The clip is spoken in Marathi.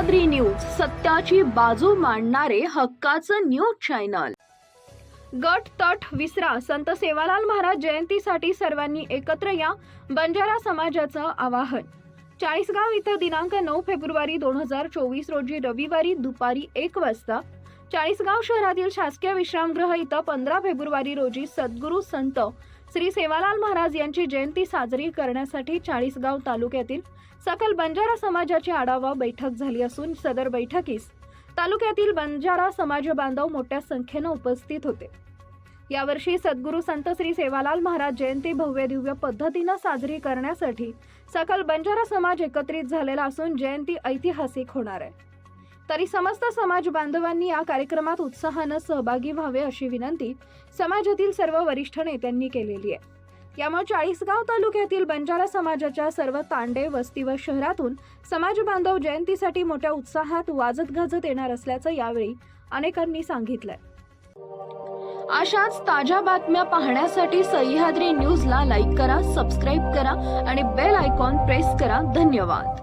न्यूज सत्याची बाजू मांडणारे हक्काचं न्यूज चॅनल. गट तट विसरा संत सेवालाल महाराज जयंतीसाठी सर्वांनी एकत्र या बंजारा समाजाचं आवाहन. चाळीसगाव इथं दिनांक नऊ फेब्रुवारी दोन हजार चोवीस रोजी रविवारी दुपारी एक वाजता चाळीसगाव शहरातील शासकीय विश्रामगृह इथं पंधरा फेब्रुवारी रोजी सद्गुरू संत श्री सेवालाल महाराज यांची जयंती साजरी करण्यासाठी चाळीसगाव तालुक्यातील सकल बंजारा समाजाची आढावा बैठक झाली असून सदर बैठकीस तालुक्यातील बंजारा समाज बांधव मोठ्या संख्येनं उपस्थित होते. यावर्षी सद्गुरू संत श्री सेवालाल महाराज जयंती भव्य दिव्य पद्धतीनं साजरी करण्यासाठी सकल बंजारा समाज एकत्रित झालेला असून जयंती ऐतिहासिक होणार आहे. तरी समस्त समाज बांधवांनी या कार्यक्रमात उत्साहानं सहभागी व्हावे अशी विनंती समाजातील सर्व वरिष्ठ नेत्यांनी केलेली आहे. यामुळे चाळीसगाव तालुक्यातील बंजारा समाजाच्या सर्व तांडे वस्ती व शहरातून समाज बांधव जयंतीसाठी मोठ्या उत्साहात वाजत गाजत येणार असल्याचं यावेळी अनेकांनी सांगितलंय. अशाच ताज्या बातम्या पाहण्यासाठी सह्याद्री न्यूजला लाईक करा सबस्क्राईब करा आणि बेल आयकॉन प्रेस करा. धन्यवाद.